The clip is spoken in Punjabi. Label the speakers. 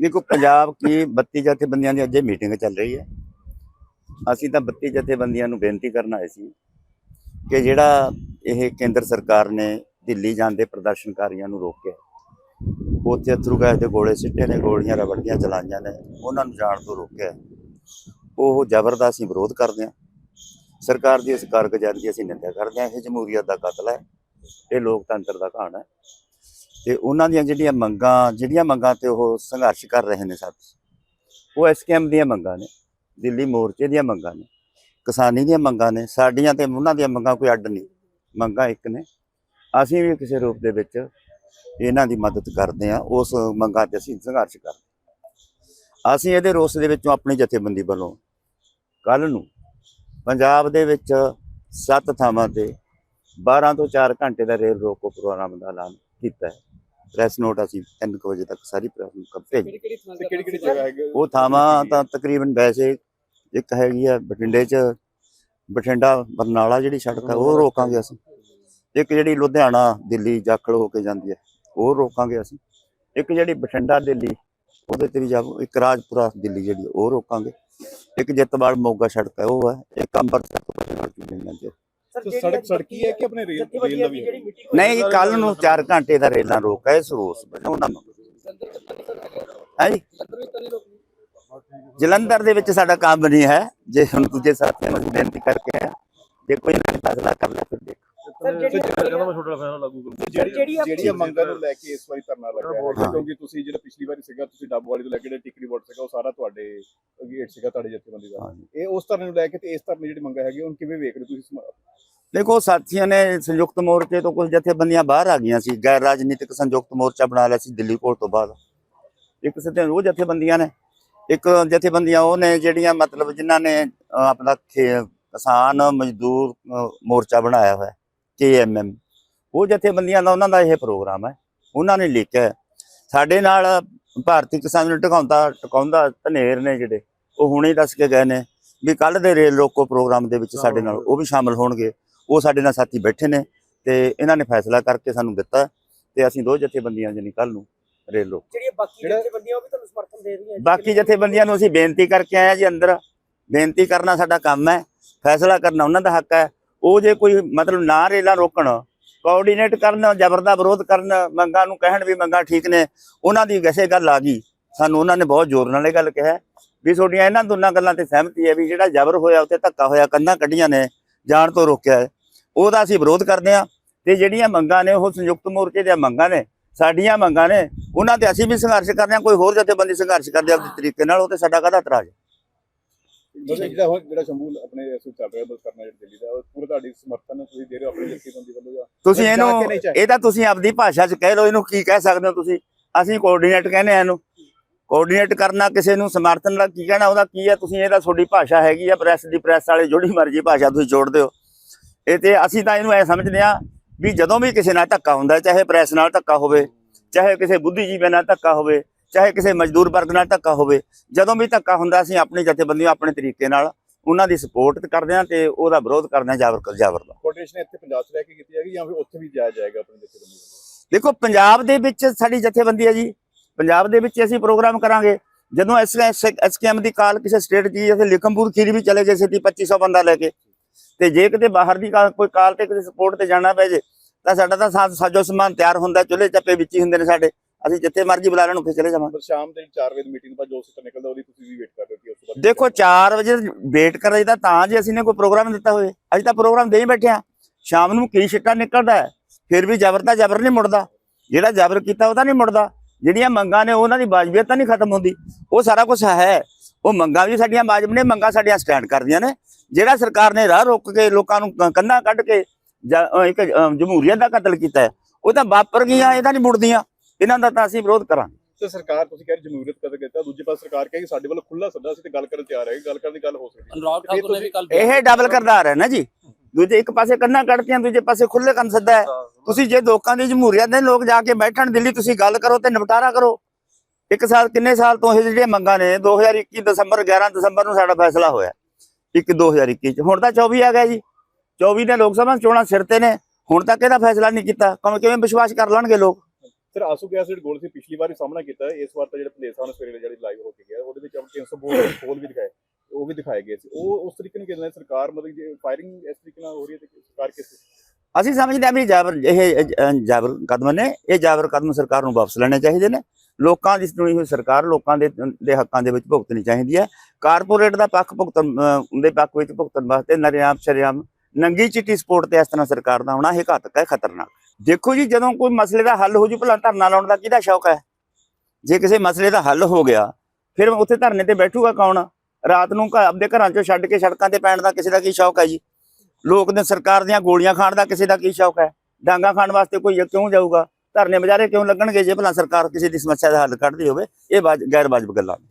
Speaker 1: ਦੇਖੋ, ਪੰਜਾਬ ਕੀ 32 ਜਥੇਬੰਦੀਆਂ ਦੀ ਅੱਜ ਮੀਟਿੰਗ ਚੱਲ ਰਹੀ ਹੈ। ਅਸੀਂ ਤਾਂ 32 ਜਥੇਬੰਦੀਆਂ ਨੂੰ ਬੇਨਤੀ ਕਰਨ ਆਏ ਸੀ ਕਿ ਜਿਹੜਾ ਇਹ ਕੇਂਦਰ ਸਰਕਾਰ ਨੇ ਦਿੱਲੀ ਜਾਂਦੇ ਪ੍ਰਦਰਸ਼ਨਕਾਰੀਆਂ ਨੂੰ ਰੋਕਿਆ, ਉੱਥੇ ਅਥਰੂ ਗੈਸ ਦੇ ਗੋਲੇ ਸਿੱਟੇ ਨੇ, ਗੋਲੀਆਂ ਰਬੜ ਦੀਆਂ ਚਲਾਈਆਂ ਨੇ, ਉਹਨਾਂ ਨੂੰ ਜਾਣ ਤੋਂ ਰੋਕਿਆ। ਉਹ ਜ਼ਬਰਦਸਤ ਅਸੀਂ ਵਿਰੋਧ ਕਰਦੇ ਹਾਂ। ਸਰਕਾਰ ਦੀ ਇਸ ਕਾਰਗੁਜ਼ਾਰੀ ਦੀ ਅਸੀਂ ਨਿੰਦਾ ਕਰਦੇ ਹਾਂ। ਇਹ ਜਮਹੂਰੀਅਤ ਦਾ ਕਤਲ ਹੈ। ਇਹ ਲੋਕਤੰਤਰ ਦਾ ਘਾਣ ਹੈ। ਤੇ ਉਹਨਾਂ ਦੀਆਂ ਜਿਹੜੀਆਂ ਮੰਗਾਂ ਜਿਹੜੀਆਂ ਮੰਗਾਂ ਤੇ ਉਹ ਸੰਘਰਸ਼ ਕਰ ਰਹੇ ਨੇ ਸਾਥੀ ਉਹ ਐਸਕੇਐਮ ਦੀਆਂ ਮੰਗਾਂ ਨੇ, ਦਿੱਲੀ ਮੋਰਚੇ ਦੀਆਂ ਮੰਗਾਂ ਨੇ, ਕਿਸਾਨੀ ਦੀਆਂ ਮੰਗਾਂ ਨੇ, ਸਾਡੀਆਂ ਤੇ ਉਹਨਾਂ ਦੀਆਂ ਮੰਗਾਂ ਕੋਈ ਅੱਡ ਨਹੀਂ। ਮੰਗਾਂ ਇੱਕ ਨੇ। ਅਸੀਂ ਵੀ ਕਿਸੇ ਰੂਪ ਦੇ ਵਿੱਚ ਇਹਨਾਂ ਦੀ ਮਦਦ ਕਰਦੇ ਹਾਂ, ਉਸ ਮੰਗਾਂ ਤੇ ਅਸੀਂ ਸੰਘਰਸ਼ ਕਰਦੇ ਅਸੀਂ ਇਹਦੇ ਰੋਸ ਦੇ ਵਿੱਚੋਂ ਆਪਣੀ ਜਥੇਬੰਦੀ ਵੱਲੋਂ ਕੱਲ ਨੂੰ ਪੰਜਾਬ ਦੇ ਵਿੱਚ ਸੱਤ ਥਾਵਾਂ ਤੇ 12 ਤੋਂ 4 ਘੰਟੇ ਦਾ ਰੇਲ ਰੋਕੋ ਪ੍ਰੋਗਰਾਮ ਦਾ ਐਲਾਨ ਕੀਤਾ ਹੈ। ਪ੍ਰੈਸ ਨੋਟ ਅਸੀਂ 3 ਵਜੇ ਤੱਕ ਸਾਰੀ ਪ੍ਰੈਸ ਨੂੰ
Speaker 2: ਕਿਹੜੀ ਕਿਹੜੀ
Speaker 3: ਜਗ੍ਹਾ ਹੈਗੀ?
Speaker 1: ਉਹ ਥਾਵਾਂ ਤਾਂ ਤਕਰੀਬਨ ਵੈਸੇ ਇੱਕ ਹੈਗੀ ਆ ਬਠਿੰਡੇ 'ਚ ਬਠਿੰਡਾ ਬਰਨਾਲਾ ਜਿਹੜੀ ਸੜਕ ਹੈ ਉਹ ਰੋਕਾਂਗੇ ਅਸੀਂ। ਇੱਕ ਜਿਹੜੀ ਲੁਧਿਆਣਾ ਦਿੱਲੀ ਜਾਖਲ ਹੋ ਕੇ ਜਾਂਦੀ ਹੈ ਉਹ ਰੋਕਾਂਗੇ ਅਸੀਂ। ਇੱਕ ਜਿਹੜੀ ਬਠਿੰਡਾ ਦਿੱਲੀ ਉਹਦੇ ਤੇ ਵੀ ਜਾਵੋ ਇੱਕ ਰਾਜਪੁਰਾ ਦਿੱਲੀ ਜਿਹੜੀ ਉਹ ਰੋਕਾਂਗੇ। ਇੱਕ ਜਤਵਾੜ ਮੋਗਾ ਸੜਕ ਹੈ ਉਹ ਹੈ ਇੱਕ ਅੰਮ੍ਰਿਤਸਰ ਤੋਂ ਪਟਿਆਲਾ ਜਾਂਦੀ ਹੈ
Speaker 3: ਤੇ ਸੜਕ ਸੜਕੀ ਹੈ ਕਿ ਆਪਣੇ ਰੇਲ ਰੇਲ ਦਾ ਵੀ ਹੈ?
Speaker 1: ਨਹੀਂ ਕੱਲ ਨੂੰ 4 ਘੰਟੇ ਦਾ ਰੇਲਾਂ ਰੋਕ ਹੈ ਇਸ ਰੋਸ ਵਜੋਂ ਉਹਨਾਂ ਨੂੰ। ਹੈ ਜੀ? ਜਲੰਧਰ ਦੇ ਵਿੱਚ ਸਾਡਾ ਕੰਮ ਨਹੀਂ ਹੈ ਜੇ ਹੁਣ ਦੂਜੇ ਸਾਥੀਆਂ ਨੂੰ ਬੇਨਤੀ ਕਰਕੇ ਆਇਆ ਜੇ ਕੋਈ ਨਾ ਫੈਸਲਾ ਕਰ ਲੈ ਫਿਰ ਦੇਖ।
Speaker 3: ਜਿਹੜੀ ਜਿਹੜੀਆਂ ਮੰਗਾਂ ਨੂੰ ਲੈ ਕੇ ਇਸ ਵਾਰੀ ਧਰਨਾ ਲੱਗਿਆ ਹੈ। ਕਿਉਂਕਿ ਤੁਸੀਂ ਜਿਹੜਾ ਪਿਛਲੀ ਵਾਰੀ ਸੀਗਾ ਤੁਸੀਂ ਡੱਬ ਵਾਲੀ ਤੋਂ ਲੈ ਕੇ ਜਿਹੜਾ ਟਿਕਰੀ ਬੋਰਡ ਸੀਗਾ ਉਹ ਸਾਰਾ ਤੁਹਾਡੇ ਗੇਟ ਸੀਗਾ ਤੁਹਾਡੇ ਜਥੇਬੰਦੀ ਦਾ। ਇਹ ਉਸ ਧਰਨੇ ਨੂੰ ਲੈ ਕੇ ਤੇ ਇਸ ਧਰਨੇ ਜਿਹੜੀ ਮੰਗਾਂ ਹੈਗੀ ਹੁਣ ਕਿਵੇਂ ਵੇਖ ਰਹੇ ਤੁਸੀਂ
Speaker 1: ਦੇਖੋ ਸਾਥੀਆਂ ਨੇ ਸੰਯੁਕਤ ਮੋਰਚੇ ਤੋਂ ਕੁਝ ਜਥੇਬੰਦੀਆਂ ਬਾਹਰ ਆ ਗਈਆਂ ਸੀ। ਗੈਰ ਰਾਜਨੀਤਿਕ ਸੰਯੁਕਤ ਮੋਰਚਾ ਬਣਾ ਲਿਆ ਸੀ ਦਿੱਲੀ ਕੋਲ ਤੋਂ ਬਾਅਦ। ਇੱਕ ਸਤੇ ਉਹ ਜਥੇਬੰਦੀਆਂ ਨੇ। ਇੱਕ ਜਥੇਬੰਦੀਆਂ ਉਹ ਨੇ ਜਿਹੜੀਆਂ ਮਤਲਬ ਜਿਨ੍ਹਾਂ ਨੇ ਆਪਣਾ ਕਿਸਾਨ ਮਜ਼ਦੂਰ ਮੋਰਚਾ ਬਣਾਇਆ ਹੋਇਆ। ਕੇਐਮਐਮ ਉਹ ਜਥੇਬੰਦੀਆਂ ਦਾ ਉਹਨਾਂ ਦਾ ਇਹ ਪ੍ਰੋਗਰਾਮ ਹੈ। ਉਹਨਾਂ ਨੇ ਲਿਖਿਆ। ਸਾਡੇ ਨਾਲ ਭਾਰਤੀ ਕਿਸਾਨ ਨੂੰ ਟਿਕਾਉਂਦਾ ਟਿਕਾਉਂਦਾ ਧਨੇਰ ਨੇ ਜਿਹੜੇ ਉਹ ਹੁਣੇ ਦੱਸ ਕੇ ਗਏ ਨੇ ਵੀ ਕੱਲ ਦੇ ਰੇਲ ਰੋਕੋ ਪ੍ਰੋਗਰਾਮ ਦੇ ਵਿੱਚ ਸਾਡੇ ਨਾਲ ਉਹ ਵੀ ਸ਼ਾਮਲ ਹੋਣਗੇ। ਉਹ ਸਾਡੇ ਨਾਲ ਸਾਥੀ ਬੈਠੇ ਨੇ ਤੇ ਇਹਨਾਂ ਨੇ ਫੈਸਲਾ ਕਰਕੇ ਸਾਨੂੰ ਦਿੱਤਾ ਤੇ ਅਸੀਂ ਦੋ ਜਥੇਬੰਦੀਆਂ ਜਾਨੀ ਕੱਲ ਨੂੰ ਰੇਲ ਰੋਕ
Speaker 2: ਜਿਹੜੀਆਂ ਬਾਕੀ ਜਥੇਬੰਦੀਆਂ ਉਹ ਵੀ ਤੁਹਾਨੂੰ ਸਮਰਥਨ ਦੇ ਰਹੀਆਂ
Speaker 1: ਬਾਕੀ ਜਥੇਬੰਦੀਆਂ ਨੂੰ ਅਸੀਂ ਬੇਨਤੀ ਕਰਕੇ ਆਏ ਆ ਜੀ ਅੰਦਰ। ਬੇਨਤੀ ਕਰਨਾ ਸਾਡਾ ਕੰਮ ਹੈ। ਫੈਸਲਾ ਕਰਨਾ ਉਹਨਾਂ ਦਾ ਹੱਕ ਹੈ। ਉਹ ਜੇ ਕੋਈ ਮਤਲਬ ਨਾ ਰੇਲਾਂ ਰੋਕਣ ਕੋਆਰਡੀਨੇਟ ਕਰਨ ਜ਼ਬਰ ਦਾ ਵਿਰੋਧ ਕਰਨ, ਮੰਗਾਂ ਨੂੰ ਕਹਿਣ ਵੀ ਮੰਗਾਂ ਠੀਕ ਨੇ, ਉਹਨਾਂ ਦੀ ਵੈਸੇ ਗੱਲ ਆ ਗਈ। ਸਾਨੂੰ ਉਹਨਾਂ ਨੇ ਬਹੁਤ ਜ਼ੋਰ ਨਾਲ ਇਹ ਗੱਲ ਕਿਹਾ। ਵੀ ਤੁਹਾਡੀਆਂ ਇਹਨਾਂ ਦੋਨਾਂ ਗੱਲਾਂ ਤੇ ਸਹਿਮਤੀ ਹੈ ਵੀ ਜਿਹੜਾ ਜ਼ਬਰ ਹੋਇਆ ਉੱਤੇ ਧੱਕਾ ਹੋਇਆ ਕੰਨਾਂ ਕੱਢੀਆਂ ਨੇ, ਜਾਣ ਤੋਂ ਰੋਕਿਆ। ਉਹਦਾ ਅਸੀਂ ਵਿਰੋਧ ਕਰਦੇ ਹਾਂ ਤੇ ਜਿਹੜੀਆਂ ਮੰਗਾਂ ਨੇ, ਉਹ ਸੰਯੁਕਤ ਮੋਰਚੇ ਦੀਆਂ ਮੰਗਾਂ ਨੇ, ਸਾਡੀਆਂ ਮੰਗਾਂ ਨੇ, ਉਹਨਾਂ ਤੇ ਅਸੀਂ ਵੀ ਸੰਘਰਸ਼ ਕਰਦੇ ਹਾਂ, ਕੋਈ ਹੋਰ ਜਥੇਬੰਦੀ ਸੰਘਰਸ਼ ਕਰਦੇ ਆ ਆਪਣੇ ਤਰੀਕੇ ਨਾਲ, ਉਹ ਤੇ ਸਾਡਾ ਕਾਹਦਾ ਇਤਰਾਜ਼ ਹੈ?
Speaker 3: ਜਿਹੜਾ ਜਿਹੜਾ ਸ਼ੰਭੂ ਆਪਣੇ ਇਸ ਚੱਲ ਰਿਹਾ ਬਸ ਕਰਨਾ ਜਿਹੜਾ ਦਿੱਲੀ ਦਾ ਉਹ ਪੂਰਾ ਤੁਹਾਡੀ ਸਮਰਥਨ ਤੁਸੀਂ ਦੇ ਰਹੇ ਹੋ ਆਪਣੀ ਜਥੇਬੰਦੀ ਵੱਲੋਂ ਜਾਂ
Speaker 1: ਤੁਸੀਂ ਇਹਨੂੰ। ਇਹ ਤਾਂ ਤੁਸੀਂ ਆਪਦੀ ਭਾਸ਼ਾ 'ਚ ਕਹਿ ਲਓ ਇਹਨੂੰ ਕੀ ਕਹਿ ਸਕਦੇ ਹੋ ਤੁਸੀਂ? ਅਸੀਂ ਕੋਆਰਡੀਨੇਟ ਕਹਿੰਦੇ ਆ ਇਹਨੂੰ। ਕੋਆਰਡੀਨੇਟ ਕਰਨਾ ਕਿਸੇ ਨੂੰ ਸਮਰਥਨ ਦਾ ਕੀ ਕਹਿਣਾ ਉਹਦਾ ਕੀ ਹੈ? ਤੁਸੀਂ ਇਹਦਾ ਤੁਹਾਡੀ ਭਾਸ਼ਾ ਹੈਗੀ ਆ ਪ੍ਰੈਸ ਦੀ ਪ੍ਰੈਸ ਵਾਲੇ ਜਿਹੜੀ ਮਰਜ਼ੀ ਭਾਸ਼ਾ ਤੁਸੀਂ ਜੋੜਦੇ ਹੋ ਇਹ ਤੇ ਅਸੀਂ ਤਾਂ ਇਹਨੂੰ ਐ ਸਮਝਦੇ ਆ ਵੀ ਜਦੋਂ ਵੀ ਕਿਸੇ ਨਾਲ ਧੱਕਾ ਹੁੰਦਾ ਚਾਹੇ ਪ੍ਰੈਸ ਨਾਲ ਧੱਕਾ ਹੋਵੇ ਚਾਹੇ ਕਿਸੇ ਬੁੱਧੀਜੀਵੀ ਨਾਲ ਧੱਕਾ ਹੋਵੇ ਚਾਹੇ ਕਿਸੇ ਮਜ਼ਦੂਰ ਵਰਗ ਨਾਲ ਧੱਕਾ ਹੋਵੇ ਜਦੋਂ ਵੀ ਧੱਕਾ ਹੁੰਦਾ ਅਸੀਂ ਆਪਣੀ ਜਥੇਬੰਦੀ ਆਪਣੇ ਤਰੀਕੇ ਨਾਲ ਉਹਨਾਂ ਦੀ ਸਪੋਰਟ ਕਰਦੇ ਆ ਤੇ ਉਹਦਾ ਵਿਰੋਧ ਕਰਦੇ ਆ ਜਾਬਰ ਜਾਬਰ ਦਾ
Speaker 3: ਕੋਆਰਡੀਨੇਸ਼ਨ ਇੱਥੇ ਪੰਜਾਬ 'ਚ ਰਹਿ ਕੇ ਕੀਤੀ ਜਾਏਗੀ ਜਾਂ ਫਿਰ ਉੱਥੇ ਵੀ ਜਾਇਆ ਜਾਏਗਾ ਆਪਣੀ ਜਥੇਬੰਦੀ
Speaker 1: ਦੇਖੋ ਪੰਜਾਬ ਦੇ ਵਿੱਚ ਸਾਡੀ ਜਥੇਬੰਦੀ ਹੈ ਜੀ। ਪੰਜਾਬ ਦੇ ਵਿੱਚ ਅਸੀਂ ਪ੍ਰੋਗਰਾਮ ਕਰਾਂਗੇ। ਜਦੋਂ ਐਸਕੇਐਮ ਦੀ ਕਾਲ ਕਿਸੇ ਸਟੇਟ ਦੀ ਜਿਵੇਂ ਲਿਖਮਪੁਰ ਖੀਰੀ ਵੀ ਚਲੇ ਗਏ ਸੀ 2500 ਬੰਦਾ ਲੈ ਕੇ ਤੇ ਜੇ ਕਿਤੇ ਬਾਹਰ ਦੀ ਕੋਈ ਕਾਲ ਤੇ ਕਿਸੇ ਸਪੋਰਟ ਤੇ ਜਾਣਾ ਪੈ ਜੇ ਤਾਂ ਸਾਡਾ ਤਾਂ ਸਾਜੋ ਸਮਾਨ ਤਿਆਰ ਹੁੰਦਾ ਚੁੱਲ੍ਹੇ ਚੱਪੇ ਵਿੱਚ ਹੀ ਹੁੰਦੇ ਨੇ ਸਾਡੇ। ਅਸੀਂ ਜਿੱਥੇ ਮਰਜ਼ੀ ਬੁਲਾ ਲੈਣ ਉੱਥੇ ਚਲੇ ਜਾਵਾਂਗੇ।
Speaker 3: ਪਰ ਸ਼ਾਮ ਦੇ 4 ਵਜੇ ਮੀਟਿੰਗ ਤੋਂ ਬਾਅਦ ਜੋ ਸਿੱਟਾ ਨਿਕਲਦਾ ਉਹਦੀ ਤੁਸੀਂ ਵੀ ਵੇਟ ਕਰ ਰਹੇ ਹੋ ਕਿ ਉਸ ਤੋਂ ਬਾਅਦ
Speaker 1: ਦੇਖੋ 4 ਵਜੇ ਵੇਟ ਕਰ ਰਹੀਦਾ ਤਾਂ ਜੇ ਅਸੀਂ ਨੇ ਕੋਈ ਪ੍ਰੋਗਰਾਮ ਦਿੱਤਾ ਹੋਵੇ ਅਸੀਂ ਤਾਂ ਪ੍ਰੋਗਰਾਮ ਦੇ ਹੀ ਬੈਠੇ ਆ ਸ਼ਾਮ ਨੂੰ ਕੀ ਛਿੱਟਾ ਨਿਕਲਦਾ ਹੈ? ਫਿਰ ਵੀ ਜ਼ਬਰ ਤਾਂ ਜ਼ਬਰ ਨਹੀਂ ਮੁੜਦਾ। ਜਿਹੜਾ ਜ਼ਬਰ ਕੀਤਾ ਉਹ ਤਾਂ ਨਹੀਂ ਮੁੜਦਾ। ਜਿਹੜੀਆਂ ਮੰਗਾਂ ਨੇ ਉਹਨਾਂ ਦੀ ਵਾਜਬੀਅਤ ਤਾਂ ਨਹੀਂ ਖਤਮ ਹੁੰਦੀ। ਉਹ ਸਾਰਾ ਕੁਝ ਹੈ। ਉਹ ਮੰਗਾਂ ਵੀ ਸਾਡੀਆਂ ਵਾਜਬ ਨੇ ਮੰਗਾਂ ਸਾਡੀਆਂ ਸਟੈਂਡ ਕਰਦੀਆਂ ਨੇ। ਜਿਹੜਾ ਸਰਕਾਰ ਨੇ ਰਾਹ ਰੋਕ ਕੇ ਲੋਕਾਂ ਨੂੰ ਕੰਧਾਂ ਕੱਢ ਕੇ ਇੱਕ ਜਮਹੂਰੀਅਤ ਦਾ ਕਤਲ ਕੀਤਾ ਹੈ ਉਹ ਤਾਂ ਵਾਪਰ ਗਈਆਂ ਇਹ ਤਾਂ ਨਹੀਂ ਮੁੜਦੀਆਂ। ਇਹਨਾਂ ਦਾ ਤਾਂ ਅਸੀਂ ਵਿਰੋਧ ਕਰਾਂਗੇ।
Speaker 3: ਤੇ ਸਰਕਾਰ ਤੁਸੀਂ ਕਹਿ ਰਹੇ ਜਮਹੂਰੀਅਤ ਕਦਰ ਕੀਤਾ ਦੂਜੇ ਪਾਸੇ ਸਰਕਾਰ ਕਹੇਗੀ ਸਾਡੇ ਵੱਲੋਂ ਖੁੱਲਾ ਸੱਦਾ ਅਸੀਂ ਤੇ ਗੱਲ ਕਰਨ ਤਿਆਰ ਹੈ ਗੱਲ ਕਰਨ ਦੀ ਗੱਲ ਹੋ ਸਕਦੀ ਹੈ।
Speaker 4: ਅਨੁਰਾਗ ਠਾਕੁਰ ਨੇ ਵੀ ਕੱਲ
Speaker 1: ਇਹ ਡਬਲ ਕਰਦਾਰ ਹੈ ਨਾ ਜੀ। ਦੂਜੇ ਇੱਕ ਪਾਸੇ ਕੰਨਾਂ ਕੱਢਤੀਆਂ ਦੂਜੇ ਪਾਸੇ ਖੁੱਲੇ ਕੰਨ ਸੱਦਾ ਹੈ। ਤੁਸੀਂ ਜੇ ਲੋਕਾਂ ਦੀ ਜਮਹੂਰੀਅਤ ਦੇ ਲੋਕ ਜਾ ਕੇ ਬੈਠਣ ਦਿੱਲੀ ਤੁਸੀਂ ਗੱਲ ਕਰੋ ਤੇ ਨਿਪਟਾਰਾ ਕਰੋ। ਇੱਕ ਸਾਲ ਕਿੰਨੇ ਸਾਲ ਤੋਂ ਇਹ ਜਿਹੜੀਆਂ ਮੰਗਾਂ ਨੇ 2021 ਦਸੰਬਰ 11 ਦਸੰਬਰ ਨੂੰ ਸਾਡਾ ਫੈਸਲਾ ਹੋਇਆ। ਇੱਕ 2021 ਚ। ਹੁਣ ਤਾਂ 24 ਆ ਗਿਆ ਜੀ। 24 ਦੇ ਲੋਕ ਸਭਾ ਚੋਣਾਂ ਸਿਰ ਤੇ ਨੇ। ਹੁਣ ਤੱਕ ਇਹਦਾ ਫੈਸਲਾ ਨਹੀਂ ਕੀਤਾ। ਕਿਵੇਂ ਵਿਸ਼ਵਾਸ ਕਰ ਲੈਣਗੇ ਲੋਕ?
Speaker 3: ਸਰ ਆਸੂ ਗੈਸ ਜਿਹੜੇ ਗੋਲ ਸੀ, ਪਿਛਲੀ ਵਾਰ ਵੀ ਸਾਹਮਣਾ ਕੀਤਾ, ਇਸ ਵਾਰ ਤਾਂ ਜਿਹੜੇ ਪਲੇਸਾਂ ਨੇ ਸਵੇਰੇ ਜਿਹੜੀ ਲਾਈਵ ਹੋ ਕੇ ਗਿਆ ਉਹਦੇ ਵਿੱਚ ਆਪਾਂ 300 ਬੋਲ ਹੋਲ ਵੀ ਦਿਖਾਏ, ਉਹ ਵੀ ਦਿਖਾਏ ਗਏ ਸੀ। ਉਹ ਉਸ ਤਰੀਕੇ ਨਾਲ ਕਿਦਾਂ ਸਰਕਾਰ, ਮਤਲਬ ਜੇ ਫਾਇਰਿੰਗ ਇਸ ਤਰੀਕੇ ਨਾਲ ਹੋ ਰਹੀ ਹੈ ਤੇ ਸਰਕਾਰ ਕਿਸ
Speaker 1: ਅਸੀਂ ਸਮਝਦੇ ਹਾਂ ਵੀ ਜਾਬਰ, ਇਹ ਜਾਬਰ ਕਦਮ ਨੇ, ਇਹ ਜਾਬਰ ਕਦਮ ਸਰਕਾਰ ਨੂੰ ਵਾਪਸ ਲੈਣੇ ਚਾਹੀਦੇ ਨੇ। ਲੋਕਾਂ ਦੀ ਚੁਣੀ ਹੋਈ ਸਰਕਾਰ ਲੋਕਾਂ ਦੇ ਦੇ ਹੱਕਾਂ ਦੇ ਵਿੱਚ ਭੁਗਤਣੀ ਚਾਹੀਦੀ ਹੈ। ਕਾਰਪੋਰੇਟ ਦਾ ਪੱਖ ਭੁਗਤਣ ਦੇ ਪੱਖ ਵਿੱਚ ਭੁਗਤਣ ਵਾਸਤੇ ਨਰਿਆਮ, ਸ਼ਰਿਆਮ ਨੰਗੀ ਚਿੱਟੀ ਸਪੋਰਟ ਤੇ ਇਸ ਤਰ੍ਹਾਂ ਸਰਕਾਰ ਦਾ ਆਉਣਾ ਇਹ ਘਾਤਕ ਹੈ, ਖਤਰਨਾਕ। ਦੇਖੋ ਜੀ, ਜਦੋਂ ਕੋਈ ਮਸਲੇ ਦਾ ਹੱਲ ਹੋ ਜੂ, ਭਲਾ ਧਰਨਾ ਲਾਉਣ ਦਾ ਕਿਹਦਾ ਸ਼ੌਕ ਹੈ? ਜੇ ਕਿਸੇ ਮਸਲੇ ਦਾ ਹੱਲ ਹੋ ਗਿਆ, ਫਿਰ ਉੱਥੇ ਧਰਨੇ ਤੇ ਬੈਠੂਗਾ ਕੌਣ? ਰਾਤ ਨੂੰ ਘਰ ਆਪਦੇ ਘਰਾਂ ਚੋਂ ਛੱਡ ਕੇ ਸੜਕਾਂ ਤੇ ਪੈਣ ਦਾ ਕਿਸੇ ਦਾ ਕੀ ਸ਼ੌਕ ਹੈ ਜੀ? ਲੋਕ ਨੇ ਸਰਕਾਰ ਦੀਆਂ ਗੋਲੀਆਂ ਖਾਣ ਦਾ ਕਿਸੇ ਦਾ ਕੀ ਸ਼ੌਕ ਹੈ? ਡਾਂਗਾ ਖਾਣ ਵਾਸਤੇ ਕੋਈ ਕਿਉਂ ਜਾਊਗਾ? ਧਰਨੇ ਬਜਾਰੇ ਕਿਉਂ ਲੱਗਣਗੇ ਜੇ ਭਲਾ ਸਰਕਾਰ ਕਿਸੇ ਦੀ ਸਮੱਸਿਆ ਦਾ ਹੱਲ ਕੱਢਦੀ ਹੋਵੇ, ਇਹ ਵਾਜ- ਗੈਰ ਵਾਜਬ ਗੱਲਾਂ ਨੇ।